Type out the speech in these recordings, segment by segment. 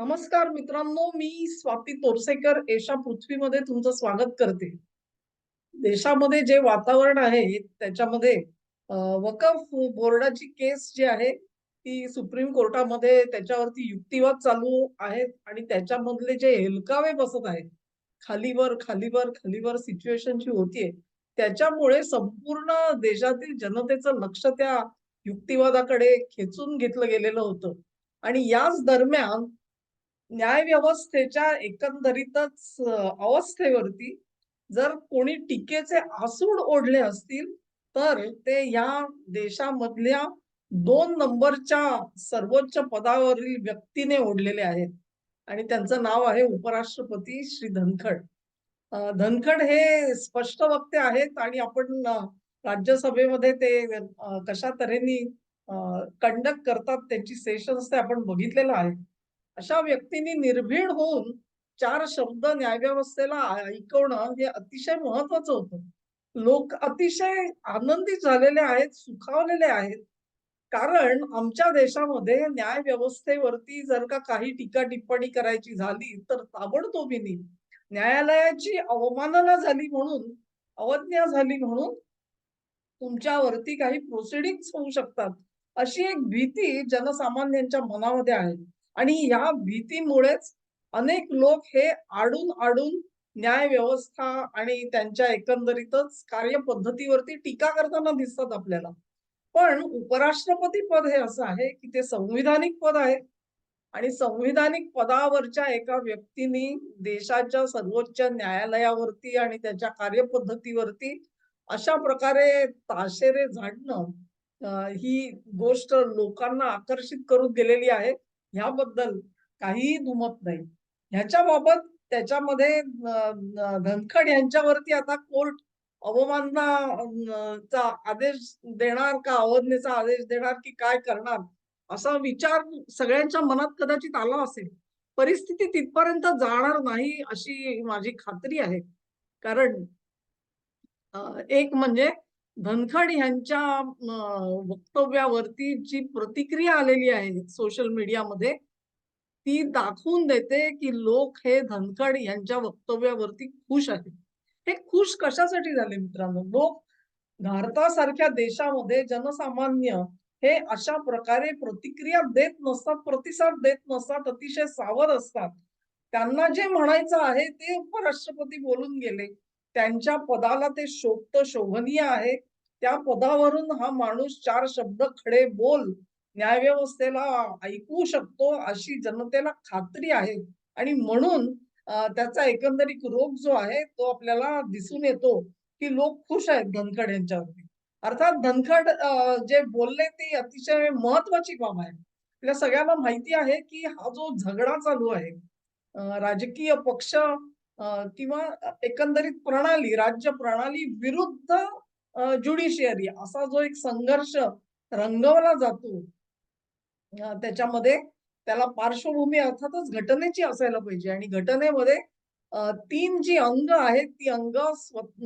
नमस्कार मित्रांनो मी स्वाती तोरसेकर एशा पृथ्वीमध्ये तुमचं स्वागत करते. देशामध्ये जे वातावरण आहे त्याच्यामध्ये वकफ बोर्डाची केस जी आहे ती सुप्रीम कोर्टामध्ये त्याच्यावरती युक्तिवाद चालू आहेत आणि त्याच्यामधले जे हेलकावे बसत आहेत खालीवर खालीवर खालीवर सिच्युएशन जी होतीये त्याच्यामुळे संपूर्ण देशातील जनतेचं लक्ष त्या युक्तिवादाकडे खेचून घेतलं गेलेलं होतं. आणि याच दरम्यान न्याय व्यवस्थेच्या एकंदरीतच अवस्थेवरती जर कोणी टीकेचे आसूड ओढले असतील तर ते या देशामधल्या दोन नंबरच्या सर्वोच्च पदावरील व्यक्तीने ओढलेले आहेत. आणि त्यांचं नाव आहे उपराष्ट्रपती श्री धनखड. धनखड हे स्पष्ट वक्ते आहेत आणि आपण राज्यसभेमध्ये ते कशा तऱ्हेने कंडक्ट करतात त्यांची सेशन्स ते आपण बघितलेलं आहे. अशा व्यक्तींनी निर्भीड होऊन चार शब्द न्यायव्यवस्थेला ऐकवणं हे अतिशय महत्वाचं होतं. लोक अतिशय आनंदित झालेले आहेत, सुखावलेले आहेत. कारण आमच्या देशामध्ये न्याय व्यवस्थेवरती जर का काही टीका-टिप्पणी करायची झाली, तर ताबडतोबीने न्यायालयाची अवमानना झाली म्हणून, अवज्ञा झाली म्हणून तुमच्यावरती काही प्रोसिडिंग्ज होऊ शकतात. अशी एक भीती जनसामान्यांच्या मनामध्ये आहे. आणि या भीतीमुळेच अनेक लोक हे आडून-आडून न्याय व्यवस्था आणि त्यांच्या एकंदरीतच कार्यपद्धतीवरती टीका करताना दिसतात आपल्याला. पण उपराष्ट्रपती पद हे असं आहे, की ते संविधानिक पद आहे आणि संविधानिक पदावरच्या एका व्यक्तीनी देशाच्या सर्वोच्च न्यायालयावरती आणि त्याच्या कार्यपद्धतीवरती अशा प्रकारे ताशेरे झाडणं ही गोष्ट लोकांना आकर्षित करून गेलेली आहे. ह्याबद्दल काहीही दुमत नाही. ह्याच्याबाबत त्याच्यामध्ये धनखड यांच्यावरती आता कोर्ट अवमानना चा आदेश देणार का अवज्ञेचा आदेश देणार की काय करणार? असा विचार सगळ्यांच्या मनात कदाचित आला असेल. परिस्थिती तिथपर्यंत जाणार नाही अशी माझी खात्री आहे. कारण एक म्हणजे धनखड यांच्या वक्तव्यावरती जी प्रतिक्रिया आलेली आहे सोशल मीडियामध्ये, ती दाखवून देते की लोक हे धनखड यांच्या वक्तव्यावरती खुश आहेत. हे खुश कशासाठी झाले मित्रांनो? लोक भारतासारख्या देशामध्ये जनसामान्य हे अशा प्रकारे प्रतिक्रिया देत नसतात, प्रतिसाद देत नसतात, अतिशय सावध असतात. त्यांना जे म्हणायचं आहे ते उपराष्ट्रपती बोलून गेले. त्यांच्या पदाला ते शोभत शोभनीय आहे. त्या पदावरून हा माणूस चार शब्द खडे बोल न्यायव्यवस्थेला ऐकू शकतो अशी जनतेला खात्री आहे आणि म्हणून त्याचा एकंदरीत रोग जो आहे तो आपल्याला दिसून येतो, की लोक खुश आहेत धनखड यांच्यावरती. अर्थात धनखड जे बोलले ते अतिशय महत्वाची बाब आहे. आपल्या सगळ्यांना माहिती आहे, की हा जो झगडा चालू आहे राजकीय पक्ष किंवा एकंदरीत प्रणाली, राज्य प्रणाली विरुद्ध ज्युडिशियरी असा जो एक संघर्ष रंगवला जातो. त्याच्यामध्ये त्याला पार्श्वभूमी अर्थातच घटनेची असायला पाहिजे आणि घटनेमध्ये तीन जी अंग आहेत, ती अंग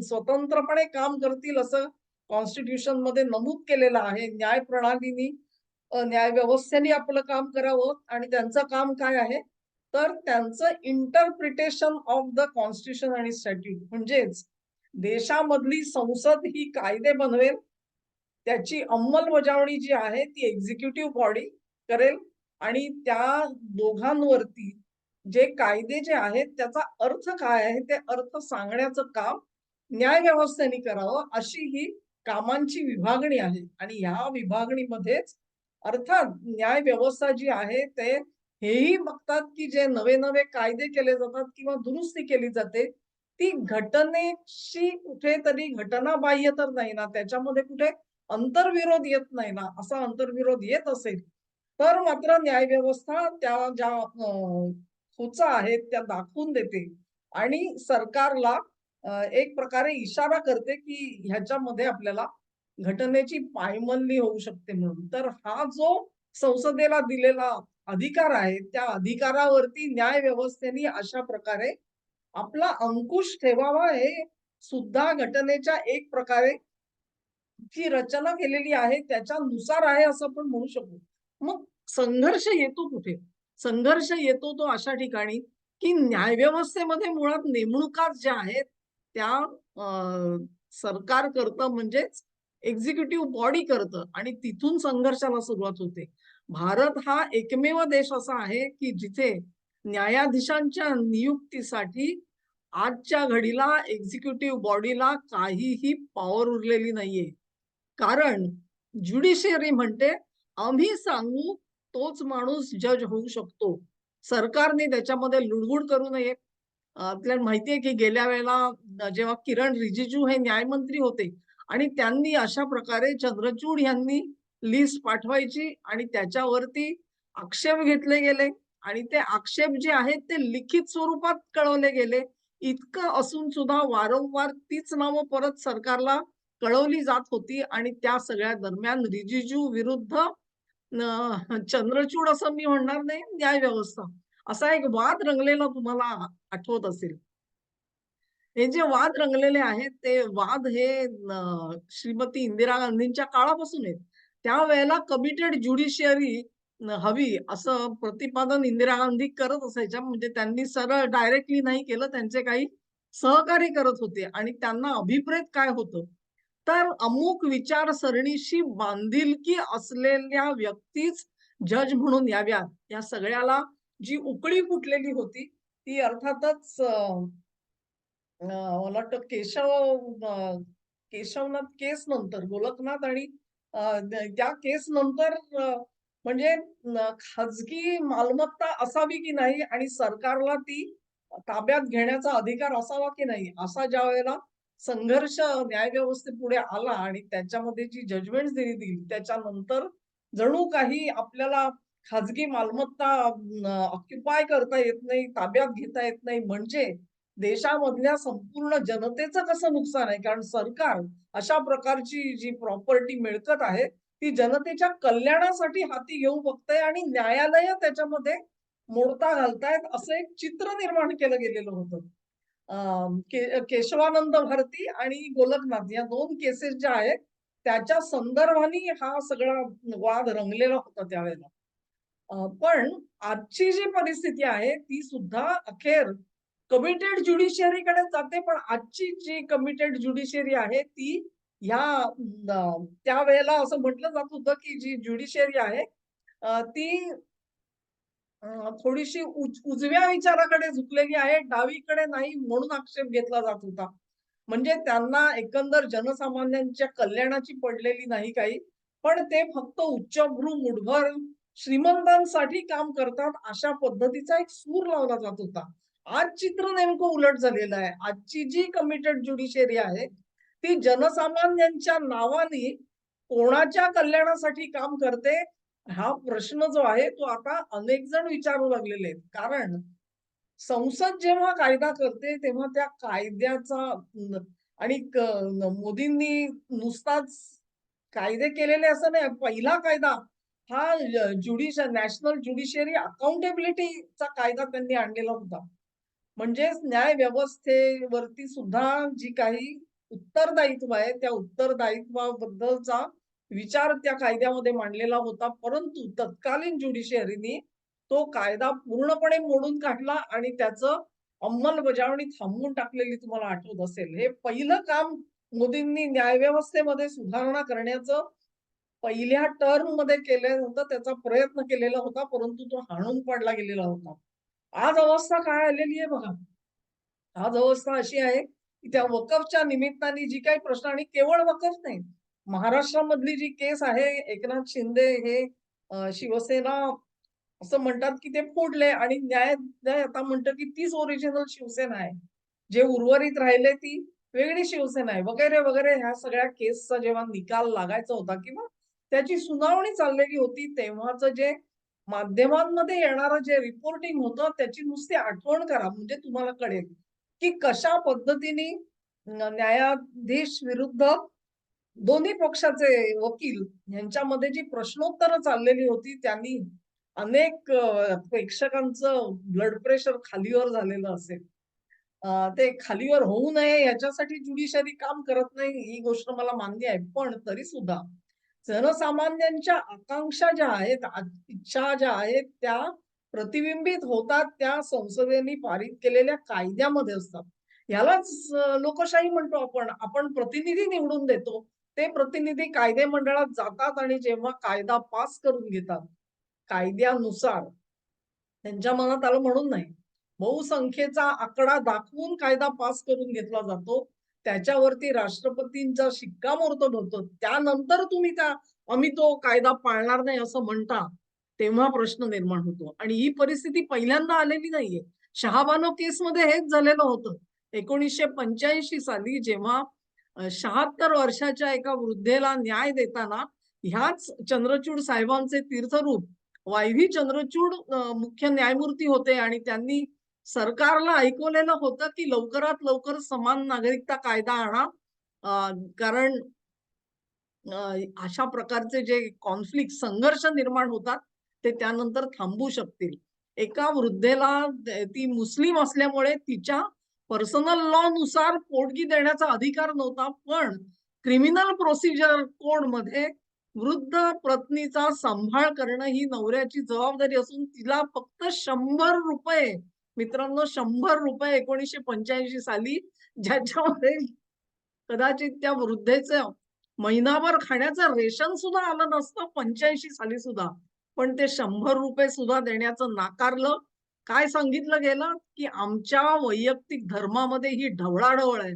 स्वतंत्रपणे काम करतील असं कॉन्स्टिट्यूशनमध्ये नमूद केलेलं आहे. न्याय प्रणालीनी न्याय व्यवस्थेने आपलं काम करावं आणि त्यांचं काम काय आहे? तर त्यांचं इंटरप्रिटेशन ऑफ द कॉन्स्टिट्यूशन आणि स्टॅट्यूट म्हणजेच देशामधली संसद ही कायदे बनवेल, त्याची अंमलबजावणी जी आहे ती एक्झिक्युटिव्ह बॉडी करेल आणि त्या दोघांवरती जे कायदे जे आहेत त्याचा अर्थ काय आहे ते अर्थ सांगण्याचं काम न्याय व्यवस्थेने करावं अशी ही कामांची विभागणी आहे. आणि ह्या विभागणीमध्येच अर्थात न्याय व्यवस्था जी आहे ते हेही बघतात की जे नवे-नवे कायदे केले जातात किंवा दुरुस्ती केली जाते, ती घटनेशी कुठेतरी घटना बाह्य तर नाही ना, त्याच्यामध्ये कुठे अंतर्विरोध येत नाही ना, असा अंतर्विरोध येत असेल, तर मात्र न्याय व्यवस्था त्या ज्या खुचा आहेत त्या दाखवून देते आणि सरकारला एक प्रकारे इशारा करते की ह्याच्यामध्ये आपल्याला घटनेची पायमल्ली होऊ शकते म्हणून. तर हा जो संसदेला दिलेला अधिकार आहे, त्या अधिकारावरती न्याय व्यवस्थेने अशा प्रकारे आपला अंकुश ठेवावा हे सुद्धा घटनेच्या एक प्रकारे जी रचना केलेली आहे त्याच्यानुसार आहे असं आपण म्हणू शकू. मग संघर्ष येतो कुठे? संघर्ष येतो तो अशा ठिकाणी की न्यायव्यवस्थेमध्ये मुळात नेमणुकाच ज्या आहेत त्या सरकार करतं म्हणजेच एक्झिक्युटिव्ह बॉडी करतं आणि तिथून संघर्षाला सुरुवात होते भारत हा एकमेव देश असा आहे की जिथे न्यायाधीशांच्या नियुक्तीसाठी आजच्या घडीला एक्झिक्युटिव्ह बॉडीला काहीही पॉवर उरलेली नाहीये. कारण ज्युडिशियरी म्हणते आम्ही सांगू तोच माणूस जज होऊ शकतो. सरकारने त्याच्यामध्ये लुडबुड करू नये. आपल्याला माहितीये की गेल्या वेळेला जेव्हा किरण रिजिजू हे न्यायमंत्री होते आणि त्यांनी अशा प्रकारे चंद्रचूड यांनी लिस्ट पाठवायची आणि त्याच्यावरती आक्षेप घेतले गेले. आणि ते आक्षेप जे आहेत ते लिखित स्वरूपात कळवले गेले. इतकं असून सुद्धा वारंवार तीच नावं परत सरकारला कळवली जात होती आणि त्या सगळ्या दरम्यान रिजिजू विरुद्ध चंद्रचूड असं मी म्हणणार नाही न्याय व्यवस्था. असा एक वाद रंगलेला तुम्हाला आठवत असेल. हे जे वाद रंगलेले आहेत ते वाद हे श्रीमती इंदिरा गांधींच्या काळापासून आहेत. त्यावेळेला कमिटेड ज्युडिशियरी हवी. असं प्रतिपादन इंदिरा गांधी करत असायच्या. म्हणजे त्यांनी सरळ डायरेक्टली नाही केलं. त्यांचे काही सहकारी करत होते. आणि त्यांना अभिप्रेत काय होतं? तर अमुक विचारसरणीशी बांधिलकी असलेल्या व्यक्तीच जज म्हणून याव्यात. या सगळ्याला जी उकळी फुटलेली होती ती अर्थातच मला वाटतं केशव केशवनाथ केस नंतर गोलकनाथ आणि त्या केस नंतर म्हणजे खाजगी मालमत्ता असावी की नाही आणि सरकारला ती ताब्यात घेण्याचा अधिकार असावा की नाही असा ज्या वेळेला संघर्ष न्यायव्यवस्थेपुढे आला आणि त्याच्यामध्ये जी जजमेंट दिली गेली त्याच्यानंतर जणू काही आपल्याला खाजगी मालमत्ता ऑक्युपाय करता येत नाही ताब्यात घेता येत नाही म्हणजे देशामधल्या संपूर्ण जनतेचं कसं नुकसान आहे? कारण सरकार अशा प्रकारची जी प्रॉपर्टी मिळकत आहे ती जनतेच्या कल्याणासाठी हाती घेऊ बघतंय आणि न्यायालय त्याच्यामध्ये मोडता घालतायत असं एक चित्र निर्माण केलं गेलेलं होतं. के- केशवानंद भारती आणि गोलकनाथ या दोन केसेस ज्या आहेत त्याच्या संदर्भाने हा सगळा वाद रंगलेला होता त्यावेळेला. पण आजची जी परिस्थिती आहे ती सुद्धा अखेर कमिटेड ज्युडिशियरीकडे जाते पण आजची जी कमिटेड ज्युडिशियरी आहे ती ह्या त्यावेळेला असं म्हटलं जात होतं की जी ज्युडिशियरी आहे ती थोडीशी उज- उजव्या विचाराकडे झुकलेली आहे डावीकडे नाही म्हणून आक्षेप घेतला जात होता. म्हणजे त्यांना एकंदर जनसामान्यांच्या कल्याणाची पडलेली नाही काही पण ते फक्त उच्चभ्रू मुठभर श्रीमंतांसाठी काम करतात अशा पद्धतीचा एक सूर लावला जात होता. आज चित्र नेमकं उलट झालेलं आहे. आजची जी कमिटेड ज्युडिशियरी आहे ती जनसामान्यांच्या नावाने कोणाच्या कल्याणासाठी काम करते? हा प्रश्न जो आहे तो आता अनेक जण विचारू लागलेले आहेत. कारण संसद जेव्हा कायदा करते तेव्हा त्या कायद्याचा आणि मोदींनी नुसताच कायदे केलेले असं नाही. पहिला कायदा हा ज्युडिश नॅशनल ज्युडिशियरी अकाउंटेबिलिटीचा कायदा त्यांनी आणलेला होता. म्हणजेच न्याय व्यवस्थेवरती सुद्धा जी काही उत्तरदायित्व आहे त्या उत्तरदायित्वाबद्दलचा विचार त्या कायद्यामध्ये मांडलेला होता. परंतु तत्कालीन ज्युडिशियरीनी तो कायदा पूर्णपणे मोडून काढला आणि त्याचं अंमलबजावणी थांबवून टाकलेली तुम्हाला आठवत असेल. हे पहिलं काम मोदींनी न्यायव्यवस्थेमध्ये सुधारणा करण्याचं पहिल्या टर्ममध्ये केलं होतं त्याचा प्रयत्न केलेला होता परंतु तो हाणून पडला गेलेला होता. आज अवस्था काय आलेली आहे बघा. आज अवस्था अशी आहे त्या वकफच्या निमित्ताने जी काही प्रश्न आणि केवळ वकफ नाही महाराष्ट्रामधली जी केस आहे एकनाथ शिंदे हे शिवसेना असं म्हणतात की ते फोडले आणि न्याय न्याय आता म्हणतं की तीच ओरिजिनल शिवसेना आहे. जे उर्वरित राहिले ती वेगळी शिवसेना आहे. वगैरे वगैरे ह्या सगळ्या केसचा जेव्हा निकाल लागायचा होता किंवा त्याची सुनावणी चाललेली होती तेव्हाच जे माध्यमांमध्ये येणारं जे रिपोर्टिंग होतं त्याची नुसती आठवण करा म्हणजे तुम्हाला कळेल. की कशा पद्धतीने न्यायाधीश विरुद्ध दोन्ही पक्षाचे वकील यांच्यामध्ये जी प्रश्नोत्तर चाललेली होती त्यांनी अनेक प्रेक्षकांचं ब्लड प्रेशर खालीवर झालेलं असेल. ते खालीवर होऊ नये याच्यासाठी ज्युडिशरी काम करत नाही ही गोष्ट मला मान्य आहे. पण तरी सुद्धा जनसामान्यांच्या आकांक्षा ज्या आहेत इच्छा ज्या आहेत त्या प्रतिबिंबित होतात त्या संसदेने पारित केलेल्या कायद्यामध्ये असतात. यालाच लोकशाही म्हणतो आपण. आपण प्रतिनिधी निवडून देतो. ते प्रतिनिधी कायदे मंडळात जातात आणि जेव्हा कायदा पास करून घेतात कायद्यानुसार त्यांच्या मनात आलं म्हणून नाही. बहुसंख्येचा आकडा दाखवून कायदा पास करून घेतला जातो. त्याच्यावरती राष्ट्रपतींचा शिक्कामोर्तब होतो. त्यानंतर तुम्ही त्या आम्ही तो कायदा पाळणार नाही असं म्हणता? तेव्हा प्रश्न निर्माण होतो. आणि ही परिस्थिती पहिल्यांदा आलेली नाहीये. शहाबानो केसमध्ये हेच झालेलं होतं. एकोणीसशे पंच्याऐंशी साली जेव्हा शहात्तर वर्षाच्या एका वृद्धेला न्याय देताना ह्याच चंद्रचूड साहेबांचे तीर्थरूप वाय व्ही चंद्रचूड मुख्य न्यायमूर्ती होते आणि त्यांनी सरकारला ऐकवलेलं होतं की लवकरात लवकर समान नागरिकता कायदा आणा. कारण अशा प्रकारचे जे कॉन्फ्लिक्ट संघर्ष निर्माण होतात ते त्यानंतर थांबू शकतील. एका वृद्धेला ती मुस्लिम असल्यामुळे तिच्या पर्सनल लॉ नुसार पोटगी देण्याचा अधिकार नव्हता पण क्रिमिनल प्रोसिजर कोडमध्ये वृद्ध पत्नीचा सांभाळ करणं ही नवऱ्याची जबाबदारी असून तिला फक्त शंभर रुपये मित्रांनो शंभर रुपये एकोणीसशे पंच्याऐंशी साली ज्याच्यामध्ये कदाचित त्या वृद्धेचं महिनाभर खाण्याचं रेशन सुद्धा आलं नसतं पंच्याऐंशी साली सुद्धा. पण ते शंभर रुपये सुद्धा देण्याचं नाकारलं. काय सांगितलं गेलं? की आमच्या वैयक्तिक धर्मामध्ये ही ढवळाढवळ आहे.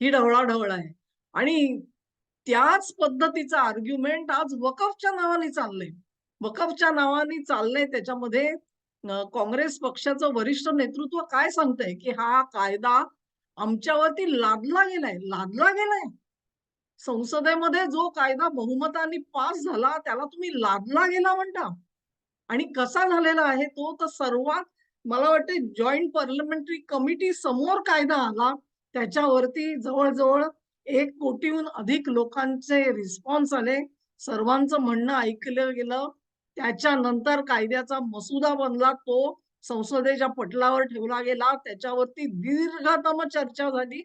ही ढवळाढवळ आहे. आणि त्याच पद्धतीचा आर्ग्युमेंट आज वकफच्या नावाने चाललंय. वकफच्या नावाने चाललंय त्याच्यामध्ये काँग्रेस पक्षाचं वरिष्ठ नेतृत्व काय सांगतंय? की हा कायदा आमच्यावरती लादला गेलाय. लादला गेलाय. संसदेमध्ये जो कायदा बहुमताने पास झाला त्याला तुम्ही लादला गेला म्हणता. आणि कसा झालेला आहे तो तर सर्वात मला वाटते जॉईंट पार्लमेंटरी कमिटी समोर कायदा आला त्याच्यावरती जवळजवळ एक कोटीहून अधिक लोकांचे रिस्पॉन्स आले. सर्वांचं म्हणणं ऐकलं गेलं. त्याच्यानंतर कायद्याचा मसुदा बनला तो संसदेच्या पटलावर ठेवला गेला. त्याच्यावरती दीर्घतम चर्चा झाली.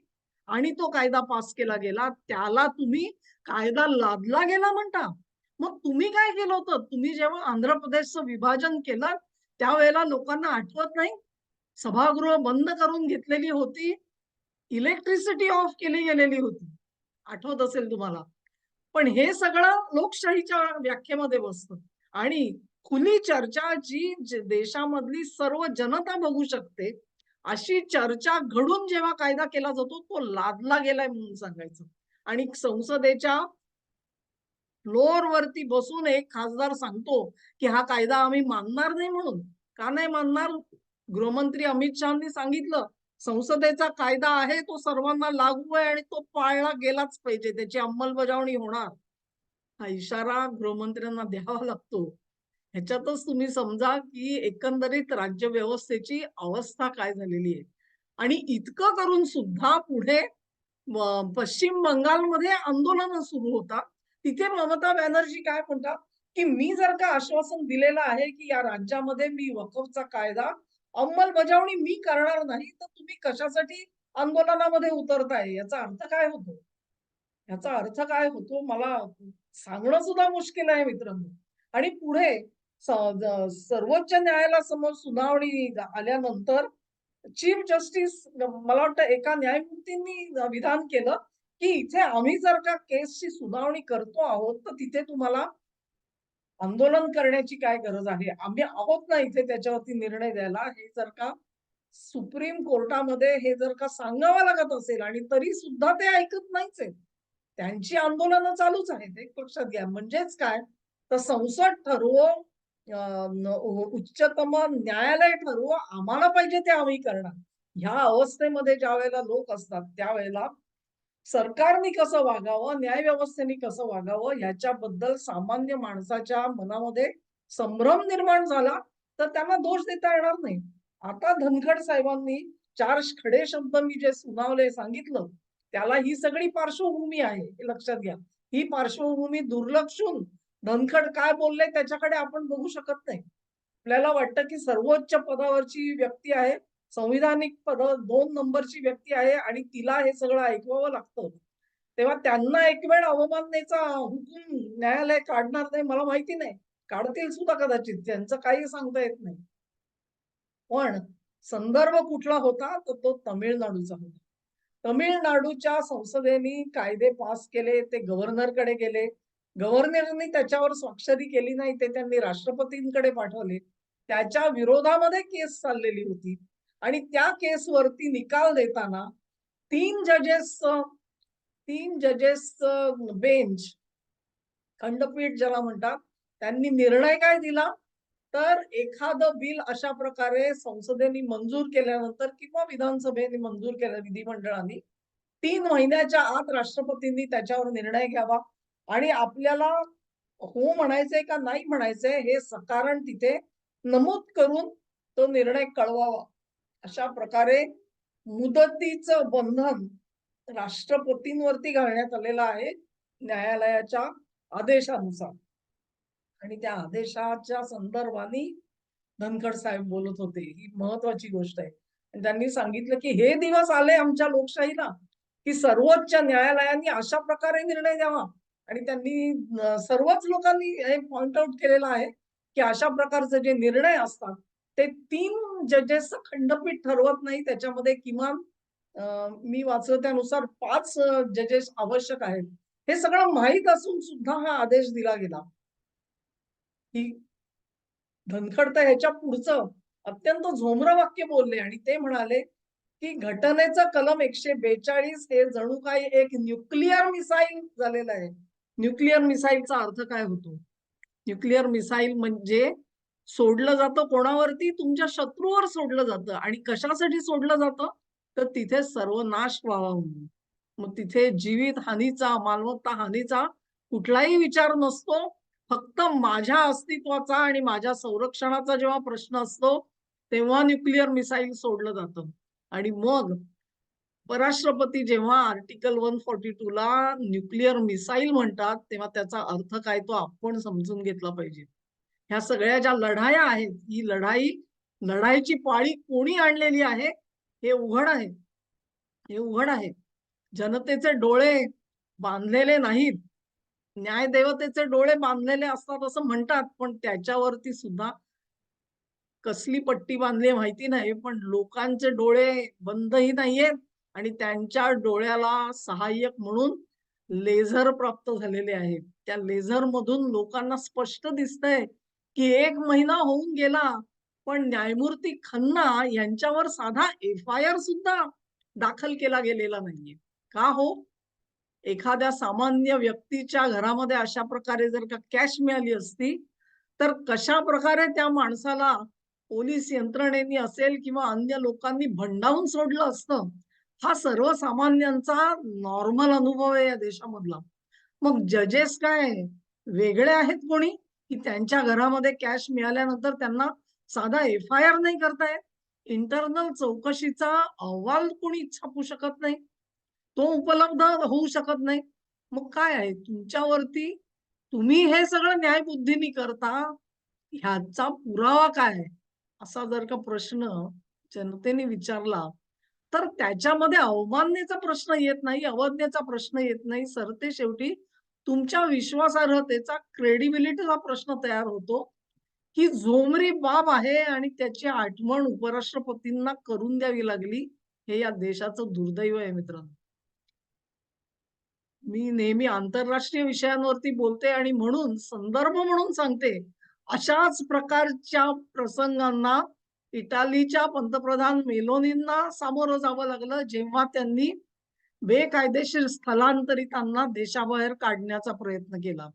आणि तो कायदा पास केला गेला त्याला तुम्ही कायदा लादला गेला म्हणता. मग तुम्ही काय केलं होतं? तुम्ही जेव्हा आंध्र प्रदेशचं विभाजन केलं त्यावेळेला लोकांना आठवत नाही? सभागृह बंद करून घेतलेली होती इलेक्ट्रिसिटी ऑफ केली गेलेली होती. आठवत असेल तुम्हाला? पण हे सगळं लोकशाहीच्या व्याख्येमध्ये बसतं. आणि खुली चर्चा जी देशामधली सर्व जनता बघू शकते अशी चर्चा घडून जेव्हा कायदा केला जातो तो लादला गेलाय म्हणून सांगायचं. आणि संसदेच्या फ्लोअर वरती बसून एक खासदार सांगतो की हा कायदा आम्ही मानणार नाही म्हणून. का नाही मानणार? गृहमंत्री अमित शहानी सांगितलं संसदेचा कायदा आहे तो सर्वांना लागू आहे आणि तो पाळला गेलाच पाहिजे. त्याची अंमलबजावणी होणार. हा इशारा गृहमंत्र्यांना द्यावा लागतो. ह्याच्यातच तुम्ही समजा की एकंदरीत राज्य व्यवस्थेची अवस्था काय झालेली आहे? आणि इतकं करून सुद्धा पुढे पश्चिम बंगालमध्ये आंदोलन सुरू होतात तिथे ममता बॅनर्जी काय म्हणतात की मी जर का आश्वासन दिलेलं आहे की या राज्यामध्ये मी वकफचा कायदा अंमलबजावणी मी करणार नाही तर तुम्ही कशासाठी आंदोलनामध्ये उतरताय? याचा अर्थ काय होतो? याचा अर्थ काय होतो? मला सांगणं सुद्धा मुश्किल आहे मित्रांनो. आणि पुढे सर्वोच्च न्यायालयासमोर सुनावणी आल्यानंतर चीफ जस्टिस मला वाटतं एका न्यायमूर्तींनी विधान केलं की इथे आम्ही जर का केसची सुनावणी करतो आहोत तर तिथे तुम्हाला आंदोलन करण्याची काय गरज आहे? आम्ही आहोत ना इथे त्याच्यावरती निर्णय द्यायला. हे जर का सुप्रीम कोर्टामध्ये हे जर का सांगावं लागत असेल आणि तरी सुद्धा ते ऐकत नाहीच आहेत. त्यांची आंदोलनं चालूच आहेत एक लक्षात घ्या. म्हणजेच काय? तर संसद ठरवो उच्चतम न्यायालय ठरवू आम्हाला पाहिजे ते आम्ही करणार. ह्या अवस्थेमध्ये ज्या वेळेला लोक असतात त्यावेळेला सरकारने कसं वागावं न्याय व्यवस्थेने कसं वागावं ह्याच्याबद्दल सामान्य माणसाच्या मनामध्ये संभ्रम निर्माण झाला तर त्यांना दोष देता येणार नाही. आता धनखड साहेबांनी चार खडे शब्द मी जे सुनावले सांगितलं त्याला ही सगळी पार्श्वभूमी आहे हे लक्षात घ्या. ही पार्श्वभूमी दुर्लक्षून धनखड काय बोलले त्याच्याकडे आपण बघू शकत नाही. आपल्याला वाटतं की सर्वोच्च पदावरची व्यक्ती आहे संविधानिक पद दोन नंबरची व्यक्ती आहे आणि तिला हे सगळं ऐकवावं लागतं. तेव्हा त्यांना एक वेळ अवमाननेचा हुकूम न्यायालय काढणार नाही मला माहिती नाही. काढतील सुद्धा कदाचित त्यांचं काही सांगता येत नाही. पण संदर्भ कुठला होता तर तो तमिळनाडूचा होता. तमिळनाडूच्या संसदेने कायदे पास केले ते गव्हर्नरकडे गेले. गव्हर्नरनी त्याच्यावर स्वाक्षरी केली नाही ते त्यांनी राष्ट्रपतींकडे पाठवले. त्याच्या विरोधामध्ये केस चाललेली होती. आणि त्या केसवरती निकाल देताना तीन जजेस तीन जजेस बेंच खंडपीठ ज्याला म्हणतात त्यांनी निर्णय काय दिला? तर एखादं बिल अशा प्रकारे संसदेने मंजूर केल्यानंतर किंवा विधानसभेने मंजूर केलं विधिमंडळाने तीन महिन्याच्या आत राष्ट्रपतींनी त्याच्यावर निर्णय घ्यावा. आणि आपल्याला हो म्हणायचंय का नाही म्हणायचंय हे सकारण तिथे नमूद करून तो निर्णय कळवावा. अशा प्रकारे मुदतीचं बंधन राष्ट्रपतींवरती घालण्यात आलेलं आहे न्यायालयाच्या आदेशानुसार. आणि त्या आदेशाच्या संदर्भाने धनखड साहेब बोलत होते. ही महत्वाची गोष्ट आहे. आणि त्यांनी सांगितलं की हे दिवस आले आमच्या लोकशाहीला की सर्वोच्च न्यायालयाने अशा प्रकारे निर्णय द्यावा. आणि त्यांनी सर्वच लोकांनी हे पॉइंट आउट केलेलं आहे की अशा प्रकारचे जे निर्णय असतात ते तीन जजेस खंडपीठ ठरवत नाही. त्याच्यामध्ये किमान मी वाचलं त्यानुसार पाच जजेस आवश्यक आहेत. हे सगळं माहीत असून सुद्धा हा आदेश दिला गेला. की धनखड तर ह्याच्या पुढचं अत्यंत झोमर वाक्य बोलले आणि ते म्हणाले की घटनेचं कलम एकशे बेचाळीस हे जणू काही एक न्यूक्लिअर मिसाईल झालेलं आहे. न्यूक्लिअर मिसाईलचा अर्थ काय होतो? न्यूक्लिअर मिसाईल म्हणजे सोडलं जातं कोणावरती? तुमच्या शत्रूवर सोडलं जातं. आणि कशासाठी सोडलं जातं? तर तिथे सर्वनाश व्हावा म्हणून. मग तिथे जीवित हानीचा मालमत्ता हानीचा कुठलाही विचार नसतो. फक्त माझ्या अस्तित्वाचा आणि माझ्या संरक्षणाचा जेव्हा प्रश्न असतो तेव्हा न्यूक्लिअर मिसाईल सोडलं जातं. आणि मग परराष्ट्रपती जेव्हा आर्टिकल वन फॉर्टी टू ला न्यूक्लिअर मिसाईल म्हणतात तेव्हा त्याचा अर्थ काय तो आपण समजून घेतला पाहिजे. ह्या सगळ्या ज्या लढाया आहेत ही लढाई लढाईची पाळी कोणी आणलेली आहे? हे उघड आहे. हे उघड आहे. जनतेचे डोळे बांधलेले नाहीत. न्यायदेवतेचे डोळे बांधलेले असतात असं म्हणतात पण त्याच्यावरती सुद्धा कसली पट्टी बांधली माहिती नाही पण लोकांचे डोळे बंदही नाहीयेत. आणि त्यांच्या डोळ्याला सहाय्यक म्हणून लेझर प्राप्त झालेले आहेत. त्या लेझर मधून लोकांना स्पष्ट दिसतंय की एक महिना होऊन गेला पण न्यायमूर्ती खन्ना यांच्यावर साधा एफ आय आर सुद्धा दाखल केला गेलेला नाहीये. का हो? एखाद्या सामान्य व्यक्तीच्या घरामध्ये अशा प्रकारे जर का कॅश मिळाली असती तर कशा प्रकारे त्या माणसाला पोलीस यंत्रणेनी असेल किंवा अन्य लोकांनी भंडावून सोडलं असतं? हा सर्वसामान्यांचा नॉर्मल अनुभव आहे या देशामधला. मग जजेस काय? वेगळे आहेत कोणी? की त्यांच्या घरामध्ये कॅश मिळाल्यानंतर त्यांना साधा एफ आय आर नाही करतायत इंटरनल चौकशीचा अहवाल कोणी छापू शकत नाही? तो उपलब्ध होऊ शकत नाही. मग काय आहे? तुमच्यावरती तुम्ही हे सगळं न्यायबुद्धीनी करता? ह्याचा पुरावा काय? असा जर का प्रश्न जनतेने विचारला तर त्याच्यामध्ये अवमान्यचा प्रश्न येत नाही अवज्ञेचा प्रश्न येत नाही. सरते शेवटी तुमच्या विश्वासार्हतेचा क्रेडिबिलिटीचा प्रश्न तयार होतो ही झोमरी बाब आहे आणि त्याची आठवण उपराष्ट्रपतींना करून द्यावी लागली हे या देशाचं दुर्दैव आहे मित्रांनो. मी नेहमी आंतरराष्ट्रीय विषयांवरती बोलते आणि म्हणून संदर्भ म्हणून सांगते अशाच प्रकारच्या प्रसंगांना इटालीच्या पंतप्रधान मेलोनींना सामोरं जावं लागलं जेव्हा त्यांनी बेकायदेशीर स्थलांतरितांना देशाबाहेर काढण्याचा प्रयत्न केला.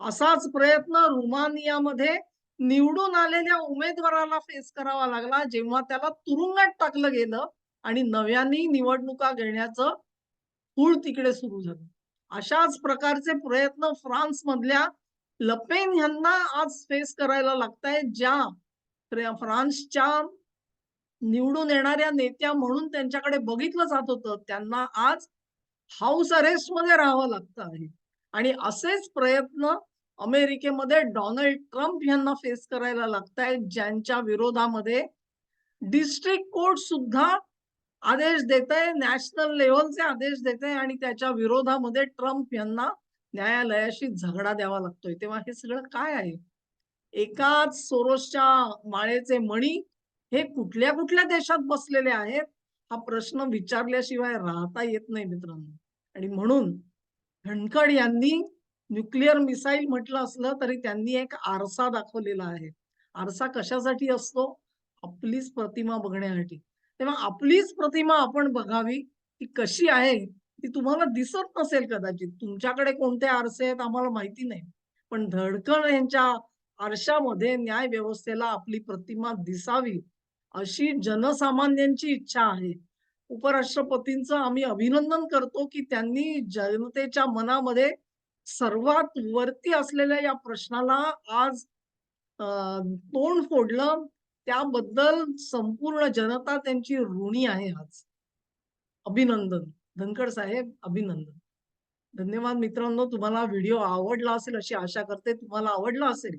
असाच प्रयत्न रुमानियामध्ये निवडून आलेल्या उमेदवाराला फेस करावा लागला जेव्हा त्याला तुरुंगात टाकलं गेलं आणि नव्याने निवडणुका घेण्याचं फूळ तिकडे सुरू झालं. अशाच प्रकारचे प्रयत्न फ्रान्स मधल्या लपेन यांना आज फेस करायला लागतायत ज्या फ्रान्सच्या निवडून येणाऱ्या नेत्या म्हणून त्यांच्याकडे बघितलं जात होतं. त्यांना आज हाऊस अरेस्टमध्ये राहावं लागतं आहे. आणि असेच प्रयत्न अमेरिकेमध्ये डोनाल्ड ट्रम्प यांना फेस करायला लागतायत ज्यांच्या विरोधामध्ये डिस्ट्रिक्ट कोर्ट सुद्धा आदेश देत आहे नॅशनल लेव्हलचे आदेश देत आहे आणि त्याच्या विरोधामध्ये ट्रम्प यांना न्यायालयाशी झगडा द्यावा लागतोय. तेव्हा हे सगळं काय आहे? एकाच सोरोसच्या माळेचे मणी हे कुठल्या कुठल्या देशात बसलेले आहेत? हा प्रश्न विचारल्याशिवाय राहता येत नाही मित्रांनो. आणि म्हणून धनखड यांनी न्यूक्लिअर मिसाईल म्हटलं असलं तरी त्यांनी एक आरसा दाखवलेला आहे. आरसा कशासाठी असतो? आपलीच प्रतिमा बघण्यासाठी. तेव्हा आपलीच प्रतिमा आपण बघावी ती कशी आहे ती तुम्हाला दिसत नसेल कदाचित. तुमच्याकडे कोणते आरसे आहेत आम्हाला माहिती नाही. पण धडकण यांच्या आरशामध्ये न्याय व्यवस्थेला आपली प्रतिमा दिसावी अशी जनसामान्यांची इच्छा आहे. उपराष्ट्रपतींचं आम्ही अभिनंदन करतो की त्यांनी जनतेच्या मनामध्ये सर्वात वरती असलेल्या या प्रश्नाला आज तोंड फोडलं. त्याबद्दल संपूर्ण जनता त्यांची ऋणी आहे आज. अभिनंदन. धनखड साहेब अभिनंदन. धन्यवाद मित्रांनो. तुम्हाला व्हिडिओ आवडला असेल अशी आशा करते. तुम्हाला आवडला असेल